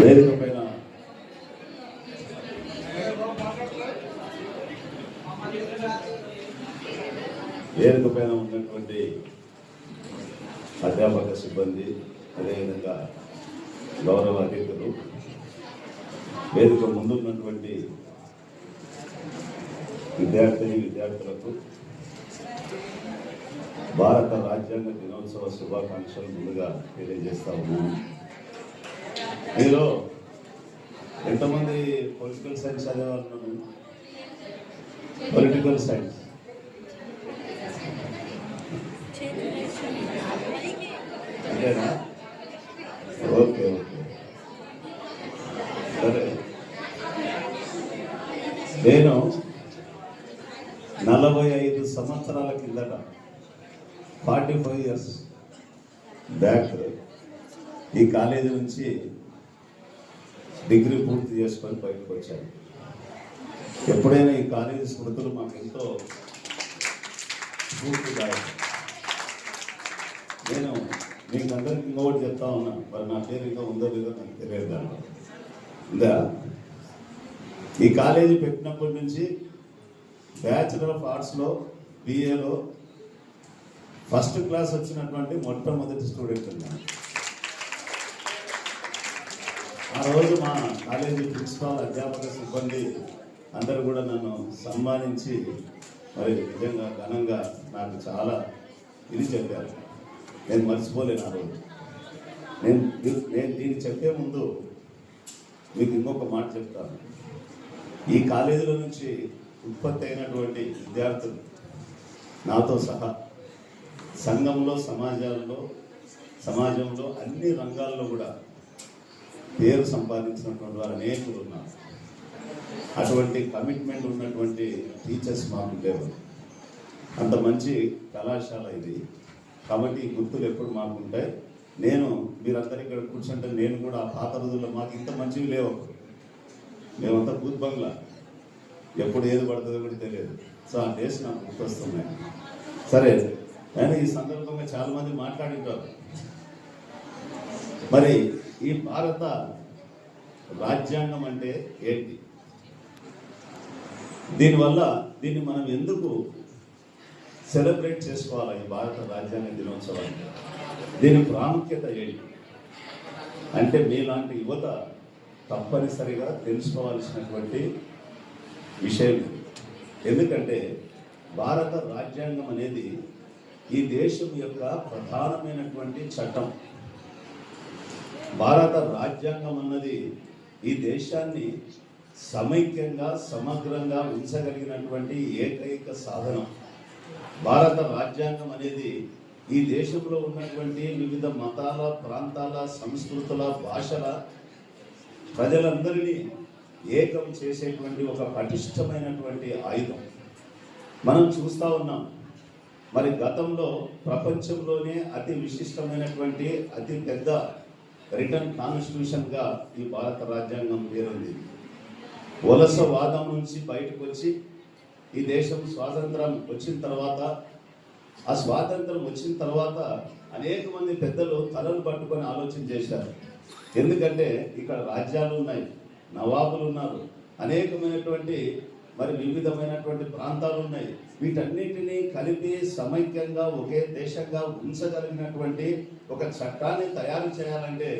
వేదిక పైన వేదిక పైన ఉన్నటువంటి అధ్యాపక సిబ్బంది అదేవిధంగా గౌరవ అతిథులు వేదిక ముందున్నటువంటి విద్యార్థిని విద్యార్థులకు భారత రాజ్యాంగ దినోత్సవ శుభాకాంక్షలు ముందుగా తెలియజేస్తా ఉన్నాను. మీరు ఎంతమంది పొలిటికల్ సైన్స్ చదివారు పొలిటికల్ సైన్స్ అంతేనా? Okay okay. సరే. నేను నలభై ఐదు సంవత్సరాల కిందట ఫార్టీ ఫైవ్ ఇయర్స్ బ్యాక్ ఈ కాలేజీ నుంచి డిగ్రీ పూర్తి చేసుకొని బయటకు వచ్చాను ఎప్పుడైనా ఈ కాలేజీ స్మృతులు మాకు ఎంతో స్ఫూర్తిదాయకం నేను మీకు అందరికి ఇంకొకటి చెప్తా ఉన్నా. మరి నా పేరు ఇంకా ఉందో లేదో నాకు తెలియదు దాంట్లో. ఈ కాలేజీ పెట్టినప్పటి నుంచి బ్యాచులర్ ఆఫ్ ఆర్ట్స్లో బిఏలో ఫస్ట్ క్లాస్ వచ్చినటువంటి మొట్టమొదటి స్టూడెంట్ ఉన్నాను. ఆ రోజు మా కాలేజీ ప్రిన్సిపాల్ అధ్యాపక సిబ్బంది అందరూ కూడా నన్ను సన్మానించి మరి నిజంగా ఘనంగా నాకు చాలా ఇది చెప్పారు. నేను మర్చిపోలేను ఆ రోజు. నేను నేను దీన్ని చెప్పే ముందు మీకు ఇంకొక మాట చెప్తాను. ఈ కాలేజీలో నుంచి ఉత్పత్తి అయినటువంటి విద్యార్థులు నాతో సహా సంఘంలో సమాజాల్లో సమాజంలో అన్ని రంగాల్లో కూడా పేరు సంపాదించినటువంటి వారు అనేకులు ఉన్నారు. అటువంటి కమిట్మెంట్ ఉన్నటువంటి టీచర్స్ మాకు లేవు. అంత మంచి కళాశాల ఇది. కాబట్టి ఈ గుర్తులు ఎప్పుడు మాకు ఉంటాయి నేను మీరందరూ ఇక్కడ కూర్చుంటే నేను కూడా ఆ పాత రోజుల్లో మాకు ఇంత మంచివి లేవు. మేమంతా బూత్ బంగ్లా. ఎప్పుడు ఏది పడుతుందో కూడా తెలియదు. సో ఆ డేస్ నాకు గుర్తొస్తున్నాయి. సరే కానీ ఈ సందర్భంగా చాలామంది మాట్లాడింటారు. మరి ఈ భారత రాజ్యాంగం అంటే ఏంటి? దీనివల్ల దీన్ని మనం ఎందుకు సెలబ్రేట్ చేసుకోవాలి ఈ భారత రాజ్యాంగ దినోత్సవాన్ని? దీని ప్రాముఖ్యత ఏంటి? అంటే మీలాంటి యువత తప్పనిసరిగా తెలుసుకోవాల్సినటువంటి విషయం ఎందుకంటే భారత రాజ్యాంగం అనేది ఈ దేశం యొక్క ప్రధానమైనటువంటి చట్టం. భారత రాజ్యాంగం అన్నది ఈ దేశాన్ని సమైక్యంగా సమగ్రంగా ఉంచగలిగినటువంటి ఏకైక సాధనం. భారత రాజ్యాంగం అనేది ఈ దేశంలో ఉన్నటువంటి వివిధ మతాల ప్రాంతాల సంస్కృతుల భాషల ప్రజలందరినీ ఏకం చేసేటువంటి ఒక పటిష్టమైనటువంటి ఆయుధం. మనం చూస్తూ ఉన్నాం. మరి గతంలో ప్రపంచంలోనే అతి విశిష్టమైనటువంటి అతి పెద్ద రిటర్న్ కాన్స్టిట్యూషన్గా ఈ భారత రాజ్యాంగం పేరుంది. వలసవాదం నుంచి బయటకు వచ్చి ఈ దేశం స్వాతంత్రం వచ్చిన తర్వాత ఆ స్వాతంత్రం వచ్చిన తర్వాత అనేక మంది పెద్దలు తలలు పట్టుకొని ఆలోచన చేశారు. ఎందుకంటే ఇక్కడ రాజ్యాలు ఉన్నాయి నవాబులు ఉన్నారు అనేకమైనటువంటి మరి వివిధమైనటువంటి ప్రాంతాలు ఉన్నాయి. వీటన్నిటినీ కలిపి సమైక్యంగా ఒకే దేశంగా ఉంచగలిగినటువంటి ఒక చట్టాన్ని తయారు చేయాలంటే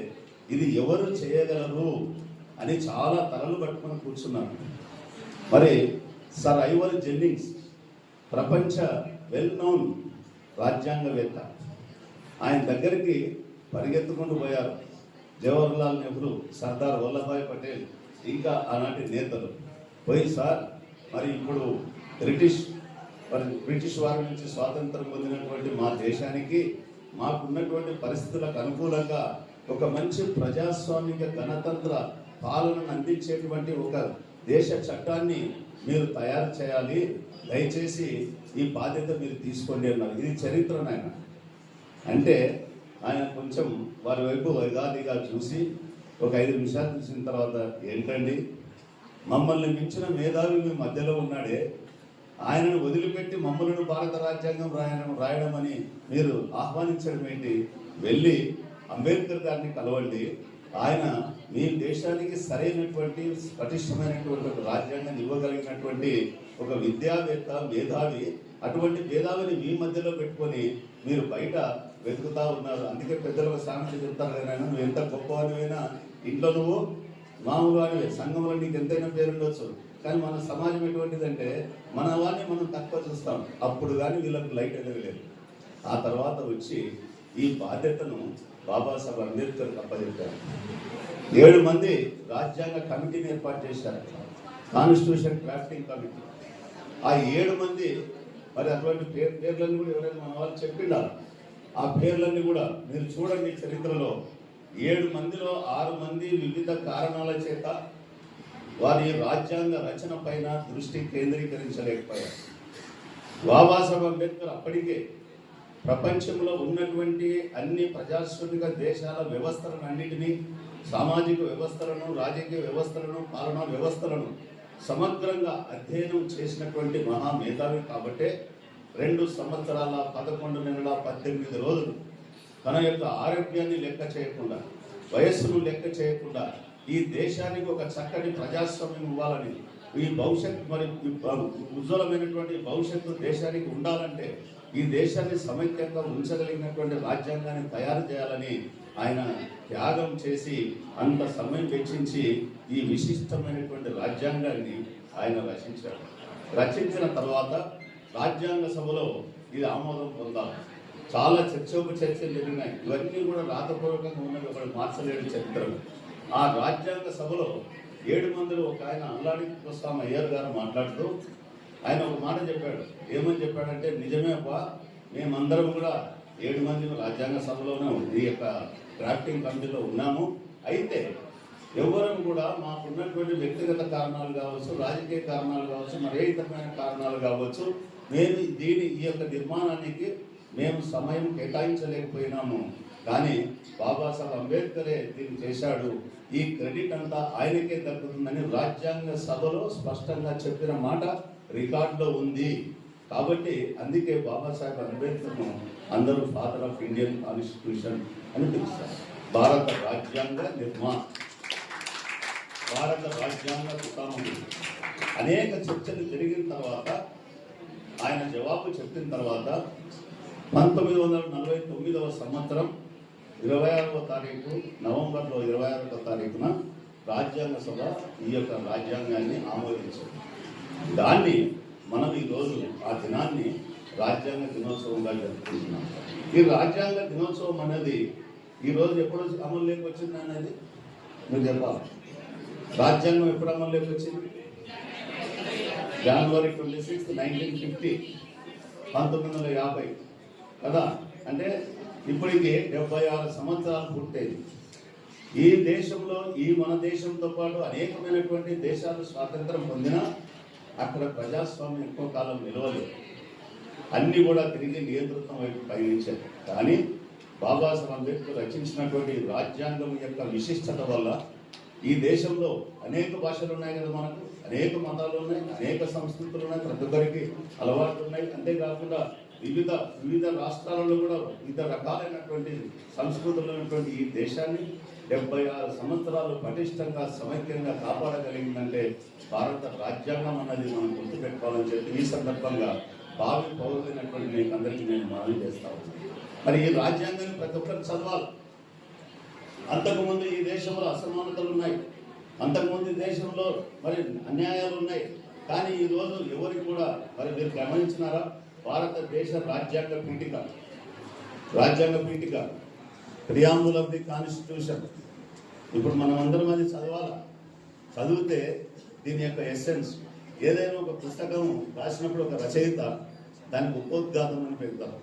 ఇది ఎవరు చేయగలరు అని చాలా తలలు పట్టుకొని కూర్చున్నారు. మరి సర్ ఐవర్ జెన్నింగ్స్ ప్రపంచ వెల్ నోన్ రాజ్యాంగవేత్త. ఆయన దగ్గరికి పరిగెత్తుకుంటూ పోయారు. జవహర్లాల్ నెహ్రూ సర్దార్ వల్లభాయ్ పటేల్ ఇంకా ఆనాటి నేతలు. పోయి సార్ మరి ఇప్పుడు బ్రిటిష్ మరి బ్రిటిష్ వారి నుంచి స్వాతంత్రం పొందినటువంటి మా దేశానికి మాకున్నటువంటి పరిస్థితులకు అనుకూలంగా ఒక మంచి ప్రజాస్వామిక గణతంత్ర పాలనను అందించేటువంటి ఒక దేశ చట్టాన్ని మీరు తయారు చేయాలి. దయచేసి ఈ బాధ్యత మీరు తీసుకోండి అన్నారు. ఇది చరిత్ర నాయన. అంటే ఆయన కొంచెం వారి వైపు వైగాదిగా చూసి ఒక ఐదు నిమిషాలు చూసిన తర్వాత ఏంటండి? మమ్మల్ని మించిన మేధావి మీ మధ్యలో ఉన్నాడే. ఆయనను వదిలిపెట్టి మమ్మలను భారత రాజ్యాంగం రాయడం రాయడం అని మీరు ఆహ్వానించడం ఏంటి? వెళ్ళి అంబేద్కర్ గారిని కలవండి. ఆయన మీ దేశానికి సరైనటువంటి పటిష్టమైనటువంటి ఒక రాజ్యాంగాన్ని ఇవ్వగలిగినటువంటి ఒక విద్యావేత్త మేధావి అటువంటి మేధావిని మీ మధ్యలో పెట్టుకొని మీరు బయట వెతుకుతా ఉన్నారు. అందుకే పెద్దలు సామెత చెప్తారు కదా నువ్వు ఎంత గొప్పవాడివైనా ఇంట్లో నువ్వు మామూలు వాడివే. సంఘంలో నీకు ఎంతైనా పేరుండొచ్చు కానీ మన సమాజం ఎటువంటిదంటే మన వాడిని మనం తక్కువ చూస్తాం. అప్పుడు కానీ వీళ్ళకి లైట్ ఎదగలేదు ఆ తర్వాత వచ్చి ఈ బాధ్యతను బాబాసాహెబ్ అంబేద్కర్ అప్పచెప్పారు ఏడు మంది రాజ్యాంగ కమిటీని ఏర్పాటు చేశారు. Constitution drafting committee. ఆ ఏడు మంది మరి అటువంటి పేరు పేర్లన్నీ కూడా ఎవరైనా మన వాళ్ళు చెప్పిండారు ఆ పేర్లన్నీ కూడా మీరు చూడండి చరిత్రలో. ఏడు మందిలో ఆరు మంది వివిధ కారణాల చేత వారి రాజ్యాంగ రచన పైన దృష్టి కేంద్రీకరించలేకపోయారు. బాబాసాహెబ్ అంబేద్కర్ అప్పటికే ప్రపంచంలో ఉన్నటువంటి అన్ని ప్రజాస్వామిక దేశాల వ్యవస్థలను అన్నిటినీ సామాజిక వ్యవస్థలను రాజకీయ వ్యవస్థలను పాలనా వ్యవస్థలను సమగ్రంగా అధ్యయనం చేసినటువంటి మహా మేధావి కాబట్టే రెండు సంవత్సరాల పదకొండు నెలల పద్దెనిమిది రోజులు తన యొక్క ఆరోగ్యాన్ని లెక్క చేయకుండా వయస్సును లెక్క చేయకుండా ఈ దేశానికి ఒక చక్కటి ప్రజాస్వామ్యం ఇవ్వాలని ఈ భవిష్యత్ మరి ఉజ్వలమైనటువంటి భవిష్యత్తు దేశానికి ఉండాలంటే ఈ దేశాన్ని సమైక్యంగా ఉంచగలిగినటువంటి రాజ్యాంగాన్ని తయారు చేయాలని ఆయన త్యాగం చేసి అంత సమయం వెచ్చించి ఈ విశిష్టమైనటువంటి రాజ్యాంగాన్ని ఆయన రచించారు రచించిన తర్వాత రాజ్యాంగ సభలో ఇది ఆమోదం పొందాలి. చాలా చర్చోపచర్చలు జరిగినాయి. ఇవన్నీ కూడా రాతపూర్వకంగా ఉన్నవి ఒకటి మార్చలేడు చరిత్రలు. ఆ రాజ్యాంగ సభలో ఏడు మందిలో ఒక ఆయన అల్లాడి స్వామి అయ్యర్ గారు మాట్లాడుతూ ఆయన ఒక మాట చెప్పాడు. ఏమని చెప్పాడంటే నిజమే అబ్బా మేమందరం కూడా ఏడు మంది రాజ్యాంగ సభలోనే ఈ యొక్క డ్రాఫ్టింగ్ కమిటీలో ఉన్నాము. అయితే ఎవరం కూడా మాకున్నటువంటి వ్యక్తిగత కారణాలు కావచ్చు రాజకీయ కారణాలు కావచ్చు మరే ఇతరమైన కారణాలు కావచ్చు మేము దీని ఈ యొక్క నిర్మాణానికి మేము సమయం కేటాయించలేకపోయినాము. కానీ బాబాసాహెబ్ అంబేద్కరే దీన్ని చేశాడు. ఈ క్రెడిట్ అంతా ఆయనకే దక్కుతుందని రాజ్యాంగ సభలో స్పష్టంగా చెప్పిన మాట రికార్డులో ఉంది. కాబట్టి అందుకే బాబాసాహెబ్ అంబేద్కర్ను అందరూ ఫాదర్ ఆఫ్ ఇండియన్ కాన్స్టిట్యూషన్ అని పిలుస్తారు. భారత రాజ్యాంగ నిర్మాణ భారత రాజ్యాంగ పితామహుడు అనేక చర్చలు జరిగిన తర్వాత ఆయన జవాబు చెప్పిన తర్వాత పంతొమ్మిది వందల నలభై తొమ్మిదవ సంవత్సరం ఇరవై ఆరవ తారీఖు నవంబర్లో ఇరవై ఆరవ తారీఖున రాజ్యాంగ సభ ఈ యొక్క రాజ్యాంగాన్ని ఆమోదించారు దాన్ని మనం ఈరోజు ఆ దినాన్ని రాజ్యాంగ దినోత్సవంగా జరుపుకుంటున్నాం. ఈ రాజ్యాంగ దినోత్సవం అనేది ఈ రోజు ఎప్పుడు అమలులోకి వచ్చింది అనేది మీరు చెప్పాలి. రాజ్యాంగం ఎప్పుడు అమలులోకి వచ్చింది? January twenty sixth nineteen fifty పంతొమ్మిది వందల యాభై కదా? అంటే ఇప్పటికే డెబ్బై ఆరు సంవత్సరాలు పూర్తయింది. ఈ దేశంలో ఈ మన దేశంతో పాటు అనేకమైనటువంటి దేశాలు స్వాతంత్రం పొందినా అక్కడ ప్రజాస్వామ్యం ఎక్కువ కాలం నిలవలేదు. అన్ని కూడా తిరిగి నియంతృత్వం వైపు పయనించారు. కానీ బాబాసాహెబ్ అంబేద్కర్ రచించినటువంటి రాజ్యాంగం యొక్క విశిష్టత వల్ల ఈ దేశంలో అనేక భాషలు ఉన్నాయి కదా మనకు అనేక మతాలు ఉన్నాయి అనేక సంస్కృతులు ఉన్నాయి ప్రతి ఒక్కరికి అలవాట్లు ఉన్నాయి. అంతేకాకుండా వివిధ వివిధ రాష్ట్రాలలో కూడా వివిధ రకాలైనటువంటి సంస్కృతులైనటువంటి ఈ దేశాన్ని డెబ్బై ఆరు సంవత్సరాలు పటిష్టంగా సమైక్యంగా కాపాడగలిగిందంటే భారత రాజ్యాంగం అన్నది మనం గుర్తుపెట్టుకోవాలని చెప్పి ఈ సందర్భంగా భావి పౌరులైనటువంటి మీకు అందరికీ నేను మనవి చేస్తా మరి ఈ రాజ్యాంగాన్ని ప్రతి ఒక్కరు చదవాలి. అంతకుముందు ఈ దేశంలో అసమానతలు ఉన్నాయి. అంతకుముందు దేశంలో మరి అన్యాయాలు ఉన్నాయి. కానీ ఈ రోజు ఎవరికి కూడా మరి మీరు గమనించినారా? భారతదేశ రాజ్యాంగ పీఠిక. రాజ్యాంగ Pitaka. Preamble of the constitution. ఇప్పుడు మనం అందరం అది చదవాలా? చదివితే దీని యొక్క ఎసెన్స్ ఏదైనా ఒక పుస్తకం రాసినప్పుడు ఒక రచయిత దానికి ఉపోద్ఘాతం అని పెడతారు.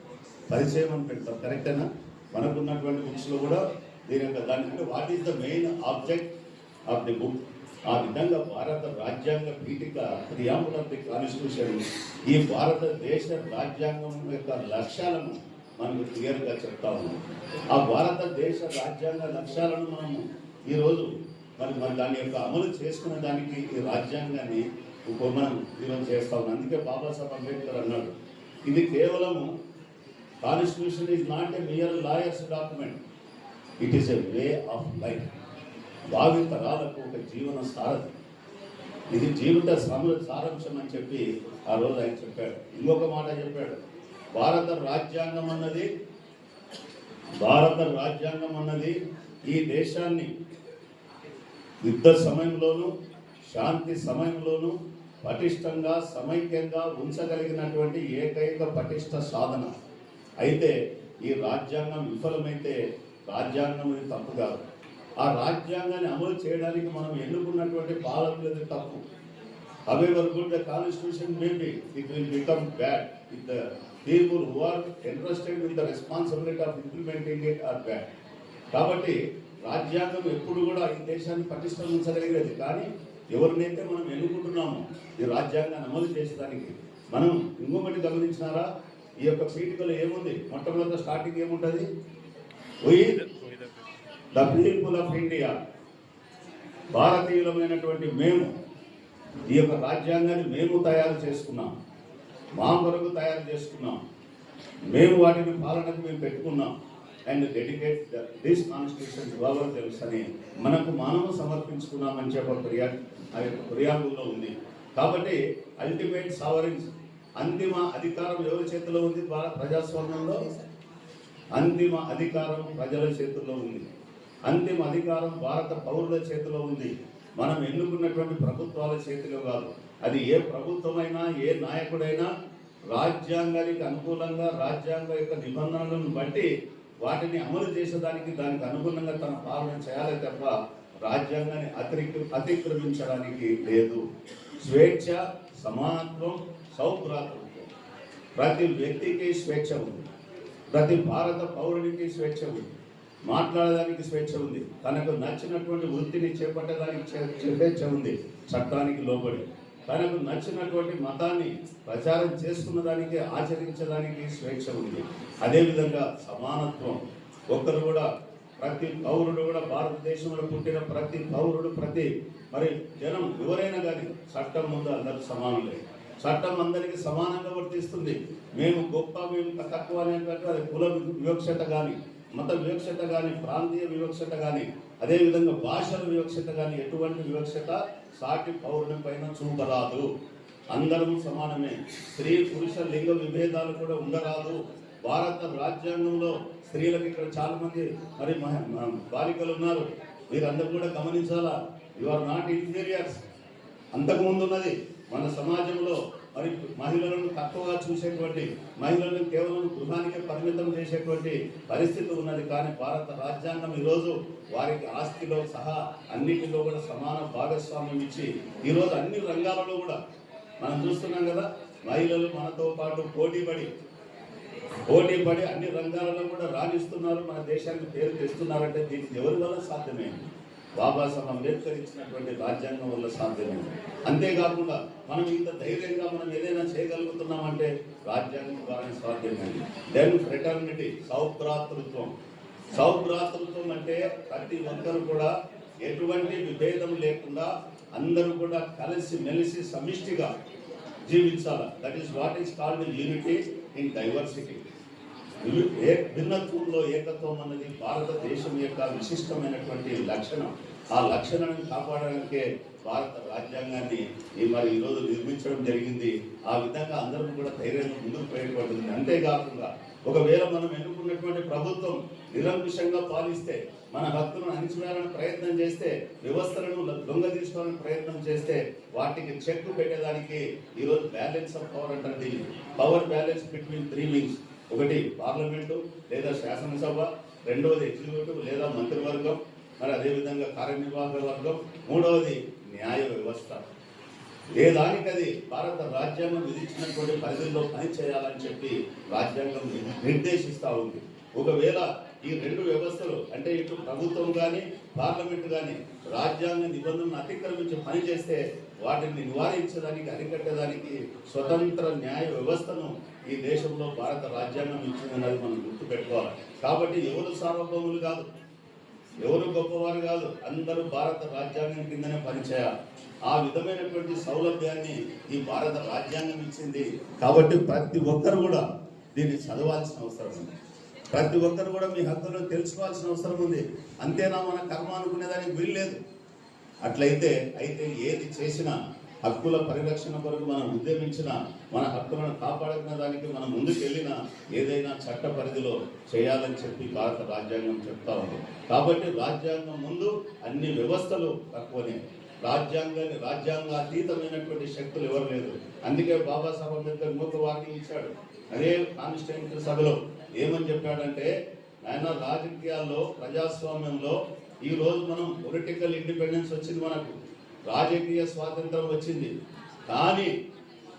పరిచయం అని పెడతారు. కరెక్టేనా మనకున్నటువంటి బుక్స్లో కూడా దీని యొక్క దాని what is the main object of the book ఆ విధంగా భారత రాజ్యాంగ పీఠిక ప్రియాంబుల్ ఆఫ్ కాన్స్టిట్యూషన్ ఈ భారతదేశ రాజ్యాంగం యొక్క లక్ష్యాలను మనకు క్లియర్గా చెప్తా ఉన్నాం ఆ భారతదేశ రాజ్యాంగ లక్ష్యాలను మనము ఈరోజు మరి మరి దాని యొక్క అమలు చేసుకునే దానికి ఈ రాజ్యాంగాన్ని మనం ఈరోజు చేస్తా ఉన్నాం. అందుకే బాబాసాహెబ్ అంబేద్కర్ అన్నాడు. ఇది కేవలము constitution is not a mere lawyer's document it is a way of life భావి తరాలకు ఒక జీవన సారథి. ఇది జీవిత శ్రమ సారాంశం అని చెప్పి ఆ రోజు ఆయన చెప్పాడు. ఇంకొక మాట చెప్పాడు. భారత రాజ్యాంగం అన్నది భారత రాజ్యాంగం అన్నది ఈ దేశాన్ని యుద్ధ సమయంలోనూ శాంతి సమయంలోనూ పటిష్టంగా సమైక్యంగా ఉంచగలిగినటువంటి ఏకైక పటిష్ట సాధన. అయితే ఈ రాజ్యాంగం విఫలమైతే రాజ్యాంగం ఇది తప్పు కాదు. ఆ రాజ్యాంగాన్ని అమలు చేయడానికి మనం ఎన్నుకున్నటువంటి పాలకులది తప్పు. However good the constitution may be it will become bad it the people who are interested with the responsibility of implementing it are bad. కాబట్టి రాజ్యాంగం ఎప్పుడు కూడా ఈ దేశాన్ని పటిష్టం ఉంచగలిగేది కానీ ఎవరినైతే మనం ఎన్నుకుంటున్నామో ఈ రాజ్యాంగాన్ని అమలు చేసేదానికి మనం ఇంకొకటి గమనించినారా? ఈ యొక్క పీఠికలో ఏముంది? మొట్టమొదటి స్టార్టింగ్ ఏముంటుంది? The people of India. భారతీయులమైనటువంటి మేము ఈ యొక్క రాజ్యాంగాన్ని మేము తయారు చేసుకున్నాం. మా కొరకు తయారు చేసుకున్నాం. మేము వాటిని పాలనకు మేము పెట్టుకున్నాం. And dedicate this constitution revolver తెలుసు అని మనకు మనము సమర్పించుకున్నామని చెప్ప ఫిర్యాదు ఆ యొక్క ఫిర్యాదులో ఉంది. కాబట్టి అల్టిమేట్ సవరెన్స్ అంతిమ అధికారం ఎవరి చేతిలో ఉంది? భారత ప్రజాస్వామ్యంలో? అంతిమ అధికారం ప్రజల చేతుల్లో ఉంది. అంతిమ అధికారం భారత పౌరుల చేతిలో ఉంది. మనం ఎన్నుకున్నటువంటి ప్రభుత్వాల చేతిలో కాదు. అది ఏ ప్రభుత్వమైనా ఏ నాయకుడైనా రాజ్యాంగానికి అనుకూలంగా రాజ్యాంగ యొక్క నిబంధనలను బట్టి వాటిని అమలు చేసేదానికి దానికి అనుగుణంగా తన పాలన చేయాలి తప్ప రాజ్యాంగాన్ని అతి అతిక్రమించడానికి లేదు. స్వేచ్ఛ సమానత్వం సౌభ్రాతృత్వం. ప్రతి వ్యక్తికి స్వేచ్ఛ ఉంది. ప్రతి భారత పౌరుడికి స్వేచ్ఛ ఉంది. మాట్లాడడానికి స్వేచ్ఛ ఉంది. తనకు నచ్చినటువంటి వృత్తిని చేపట్టడానికి స్వేచ్ఛ ఉంది. చట్టానికి లోబడి. తనకు నచ్చినటువంటి మతాన్ని ప్రచారం చేసుకున్నదానికి ఆచరించడానికి స్వేచ్ఛ ఉంది. అదేవిధంగా సమానత్వం. ఒకరు కూడా ప్రతి పౌరుడు కూడా భారతదేశంలో పుట్టిన ప్రతి పౌరుడు ప్రతి మరి జనం ఎవరైనా కానీ చట్టం ముందు అందరూ సమానులే. చట్టం అందరికీ సమానంగా వర్తిస్తుంది. మేము గొప్ప మేము తక్కువ అనేటువంటి అది కుల వివక్షత కానీ మత వివక్షత కానీ ప్రాంతీయ వివక్షత కానీ అదేవిధంగా భాషల వివక్షత కానీ ఎటువంటి వివక్షత సాటి పౌరుని పైన చూపరాదు. అందరం సమానమే. స్త్రీ పురుష లింగ విభేదాలు కూడా ఉండరాదు. భారత రాజ్యాంగంలో స్త్రీలకు ఇక్కడ చాలా మంది మరి మ- బాలికలు ఉన్నారు. మీరందరూ కూడా గమనించాలా? యు ఆర్ నాట్ ఇన్ఫీరియర్స్ అంతకుముందు ఉన్నది మన సమాజంలో మరి మహిళలను తక్కువగా చూసేటువంటి మహిళలను కేవలం గృహానికే పరిమితం చేసేటువంటి పరిస్థితి ఉన్నది. కానీ భారత రాజ్యాంగం ఈరోజు వారికి ఆస్తిలో సహా అన్నిటిలో కూడా సమాన భాగస్వామ్యం ఇచ్చి ఈరోజు అన్ని రంగాలలో కూడా మనం చూస్తున్నాం కదా మహిళలు మనతో పాటు పోటీపడి పోటీ పడి అన్ని రంగాలలో కూడా రాణిస్తున్నారు. మన దేశానికి పేరు తెస్తున్నారంటే దీనికి ఎవరి వల్ల సాధ్యమైంది? బాబాసాహెబ్ అంబేద్కర్ ఇచ్చినటువంటి రాజ్యాంగం వల్ల సాధ్యమైంది. అంతేకాకుండా మనం ఇంత ధైర్యంగా మనం ఏదైనా చేయగలుగుతున్నామంటే రాజ్యాంగం ద్వారా సాధ్యమైంది. Then fraternity సౌభ్రాతృత్వం. సౌభ్రాతృత్వం అంటే ప్రతి ఒక్కరు కూడా ఎటువంటి విభేదం లేకుండా అందరూ కూడా కలిసి మెలిసి సమిష్టిగా జీవించాల. That is what is called unity in diversity ఏ భిన్నత్వంలో ఏకత్వం అన్నది భారతదేశం యొక్క విశిష్టమైనటువంటి లక్షణం. ఆ లక్షణాన్ని కాపాడడానికే భారత రాజ్యాంగాన్ని ఈ మరి ఈరోజు నిర్మించడం జరిగింది. ఆ విధంగా అందరం కూడా ధైర్యంగా ముందుకు ప్రయోగపడుతుంది అంతేకాకుండా ఒకవేళ మనం ఎన్నుకున్నటువంటి ప్రభుత్వం నిరంకుశంగా పాలిస్తే మన హక్కులను అణిచివేయాలని ప్రయత్నం చేస్తే వ్యవస్థలను దొంగ తీసుకోవాలని ప్రయత్నం చేస్తే వాటికి చెక్ పెట్టేదానికి ఈరోజు బ్యాలెన్స్ ఆఫ్ పవర్ అంటారు దీన్ని. Power balance between three wings ఒకటి పార్లమెంటు లేదా శాసనసభ రెండవది ఎగ్జిక్యూటివ్ లేదా మంత్రివర్గం మరి అదేవిధంగా కార్యనిర్వాహక వర్గం మూడవది న్యాయ వ్యవస్థ. ఏ దానికది భారత రాజ్యాంగం విధించినటువంటి పరిధిలో పని చేయాలని చెప్పి రాజ్యాంగం నిర్దేశిస్తూ ఉంది. ఒకవేళ ఈ రెండు వ్యవస్థలు అంటే ఇటు ప్రభుత్వం కానీ పార్లమెంట్ కానీ రాజ్యాంగ నిబంధనలను అతిక్రమించి పని చేస్తే వాటిని నివారించడానికి అరికట్టడానికి స్వతంత్ర న్యాయ వ్యవస్థను ఈ దేశంలో భారత రాజ్యాంగం ఇచ్చిందన్నది మనం గుర్తుపెట్టుకోవాలి. కాబట్టి ఎవరు సార్వభౌములు కాదు. ఎవరు గొప్పవారు కాదు అందరూ భారత రాజ్యాంగం కిందనే పనిచేయాలి. ఆ విధమైనటువంటి సౌలభ్యాన్ని ఈ భారత రాజ్యాంగం ఇచ్చింది. కాబట్టి ప్రతి ఒక్కరు కూడా దీన్ని చదవాల్సిన అవసరం ఉంది. ప్రతి ఒక్కరు కూడా మీ హక్కులను తెలుసుకోవాల్సిన అవసరం ఉంది. అంతేనా మన కర్మ అనుకునేదానికి వీల్లేదు? అట్లయితే అయితే ఏది చేసినా హక్కుల పరిరక్షణ కొరకు మనం ఉద్యమించిన మన హక్కులను కాపాడుకున్న దానికి మనం ముందుకెళ్ళిన ఏదైనా చట్ట పరిధిలో చేయాలని చెప్పి భారత రాజ్యాంగం చెప్తా ఉంది. కాబట్టి రాజ్యాంగం ముందు అన్ని వ్యవస్థలు తక్కువనే. రాజ్యాంగాన్ని రాజ్యాంగ అతీతమైనటువంటి శక్తులు ఎవరు లేదు. అందుకే బాబాసాహెబ్ అంబేద్కర్ మూత వాకింగ్ ఇచ్చాడు. అదే కాన్స్టిట్యూంట్ సభలో ఏమని చెప్పాడంటే ఆయన రాజకీయాల్లో ప్రజాస్వామ్యంలో ఈ రోజు మనం పొలిటికల్ ఇండిపెండెన్స్ వచ్చింది మనకు. రాజకీయ స్వాతంత్రం వచ్చింది. కానీ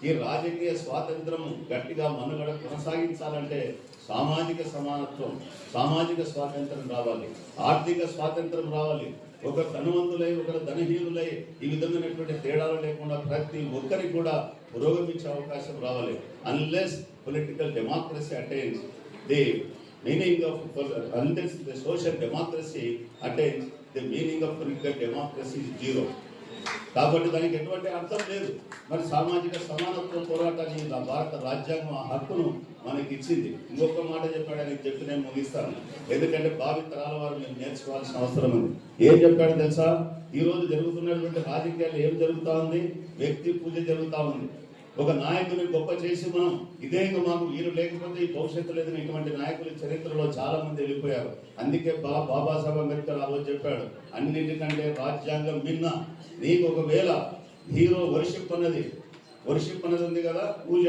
ఈ రాజకీయ స్వాతంత్రం గట్టిగా మనుగడ కొనసాగించాలంటే సామాజిక సమానత్వం సామాజిక స్వాతంత్రం రావాలి. ఆర్థిక స్వాతంత్రం రావాలి. ఒక ధనవంతులై ఒకరు ధనహీనులై ఈ విధమైనటువంటి తేడాలు లేకుండా ప్రతి ఒక్కరికి కూడా పురోగమించే అవకాశం రావాలి. Unless political democracy attains the meaning of unless the social democracy attains the meaning of political democracy zero కాబట్టి దానికి ఎటువంటి అర్థం లేదు. మరి సామాజిక సమానత్వ పోరాటాన్ని భారత రాజ్యాంగం ఆ హక్కును మనకి ఇచ్చింది. ఇంకొక మాట చెప్పాడు ఆయనకి చెప్పి నేను ముగిస్తాను. ఎందుకంటే భావి తరాల వారు మేము నేర్చుకోవాల్సిన అవసరం ఉంది. ఏం చెప్పాడు తెలుసా? ఈ రోజు జరుగుతున్నటువంటి రాజకీయాలు ఏం జరుగుతా ఉంది? వ్యక్తి పూజ జరుగుతా ఉంది. ఒక నాయకుని గొప్ప చేసి మనం ఇదే ఇంకా మాకు వీరు లేకపోతే ఈ భవిష్యత్తు లేదని ఇటువంటి నాయకులు చరిత్రలో చాలా మంది వెళ్ళిపోయారు. అందుకే బా బాబాసాహెబ్ అంబేద్కర్ ఆ రోజు చెప్పాడు అన్నిటికంటే రాజ్యాంగం మిన్న నీకు ఒకవేళ హీరో వర్షిప్ అన్నది వర్షిప్ అన్నది ఉంది కదా పూజ.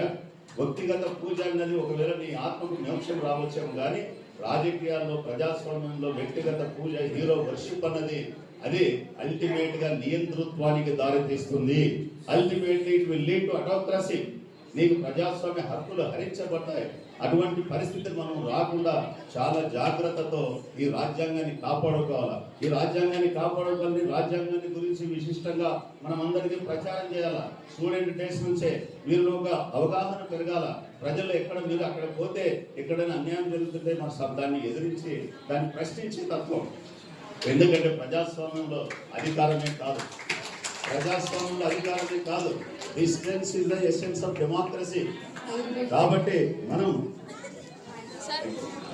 వ్యక్తిగత పూజ అన్నది ఒకవేళ నీ ఆత్మకు మోక్షం రావచ్చేమో కానీ రాజకీయాల్లో ప్రజాస్వామ్యంలో వ్యక్తిగత పూజ హీరో వర్షిప్ అన్నది అది అల్టిమేట్గా నియంతృత్వానికి దారితీస్తుంది. Ultimately it will lead to autocracy నీకు ప్రజాస్వామ్య హక్కులు హరించబడ్డాయి. అటువంటి పరిస్థితి మనం రాకుండా చాలా జాగ్రత్తతో ఈ రాజ్యాంగాన్ని కాపాడుకోవాలి? ఈ రాజ్యాంగాన్ని కాపాడుకోవాలని రాజ్యాంగాన్ని గురించి విశిష్టంగా మనం అందరికీ ప్రచారం చేయాలా? స్టూడెంట్ డేస్ నుంచే మీరు ఒక అవగాహన పెరగాల? ప్రజలు ఎక్కడ మీరు అక్కడ పోతే ఎక్కడైనా అన్యాయం జరుగుతుంటే మన శబ్దాన్ని ఎదిరించి దాన్ని ప్రశ్నించే తత్వం. ఎందుకంటే ప్రజాస్వామ్యంలో అధికారమే కాదు. ప్రజాస్వామ్యంలో అధికారమే కాదు distance is the essence of democracy కాబట్టి మనం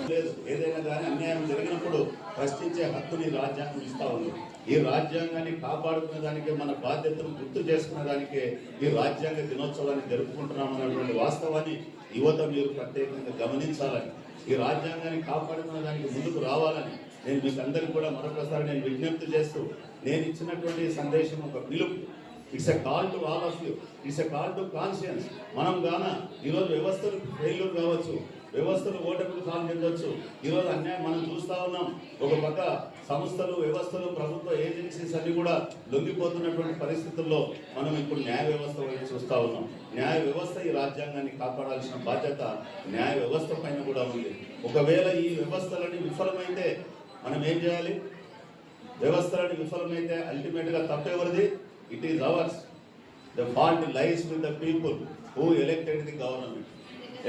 లేదు ఏదైనా కానీ అన్యాయం జరిగినప్పుడు ప్రశ్నించే హక్కుని రాజ్యాంగం ఇస్తా ఉంది. ఈ రాజ్యాంగాన్ని కాపాడుకునే దానికే మన బాధ్యతను గుర్తు చేసుకునే దానికే ఈ రాజ్యాంగ దినోత్సవాన్ని జరుపుకుంటున్నాం అన్నటువంటి వాస్తవాన్ని యువత మీరు ప్రత్యేకంగా గమనించాలని ఈ రాజ్యాంగాన్ని కాపాడుకునే దానికి ముందుకు రావాలని నేను మీకు అందరికి కూడా మరొకసారి నేను విజ్ఞప్తి చేస్తూ నేను ఇచ్చినటువంటి సందేశం ఒక పిలుపు it's a call to all of you it's a call to conscience మనం గాన ఈరోజు వ్యవస్థలు ఫెయిల్యూర్ కావచ్చు వ్యవస్థలు ఓటమికి కాలు చెందొచ్చు. ఈరోజు అన్యాయం మనం చూస్తూ ఉన్నాం. ఒక పక్క సంస్థలు వ్యవస్థలు ప్రభుత్వ ఏజెన్సీస్ అన్ని కూడా లొంగిపోతున్నటువంటి పరిస్థితుల్లో మనం ఇప్పుడు న్యాయ వ్యవస్థ వైపు చూస్తూ ఉన్నాం. న్యాయ వ్యవస్థ ఈ రాజ్యాంగాన్ని కాపాడాల్సిన బాధ్యత న్యాయ వ్యవస్థ పైన కూడా ఉంది. ఒకవేళ ఈ వ్యవస్థలని విఫలమైతే మనం ఏం చేయాలి? దేవస్థానానికి విఫలమైతే అల్టిమేట్గా తప్పెవరిది it is ours the fault lies with the people who elected the government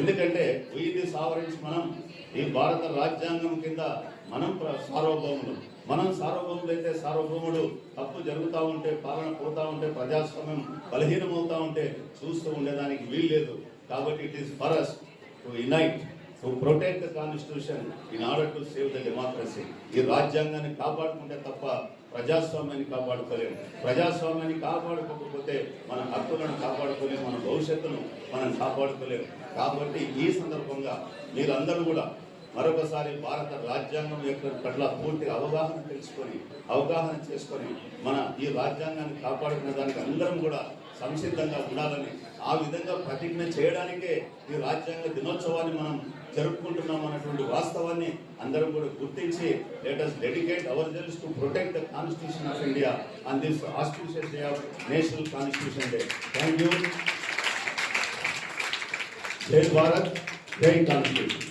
ఎందుకంటే వీటి సావరించి మనం ఈ భారత రాజ్యాంగం కింద మనం సార్వభౌములు. మనం సార్వభౌములు అయితే సార్వభౌముడు. తప్పు జరుగుతూ ఉంటే పాలన పోతా ఉంటే ప్రజాస్వామ్యం బలహీనమవుతూ ఉంటే చూస్తూ ఉండేదానికి వీల్లేదు. కాబట్టి it is for us to unite to protect the constitution in order to save the democracy ఈ రాజ్యాంగాన్ని కాపాడుకుంటే తప్ప ప్రజాస్వామ్యాన్ని కాపాడుకోలేము ప్రజాస్వామ్యాన్ని కాపాడుకోకపోతే మన హక్కులను కాపాడుకోలేము మన భవిష్యత్తును మనం కాపాడుకోలేము కాబట్టి ఈ సందర్భంగా మీరందరూ కూడా మరొకసారి భారత రాజ్యాంగం యొక్క పట్ల పూర్తి అవగాహన తెలుసుకొని అవగాహన చేసుకొని మన ఈ రాజ్యాంగాన్ని కాపాడుకునే దానికి అందరం కూడా సంసిద్ధంగా ఉండాలని ఆ విధంగా ప్రతిజ్ఞ చేయడానికే ఈ రాజ్యాంగ దినోత్సవాన్ని మనం జరుపుకుంటున్నాం అన్నటువంటి వాస్తవాన్ని అందరం కూడా గుర్తించి let us dedicate our selves to protect the constitution of India and this auspicious day of national constitution day thank you Jai Bharat Jai constitution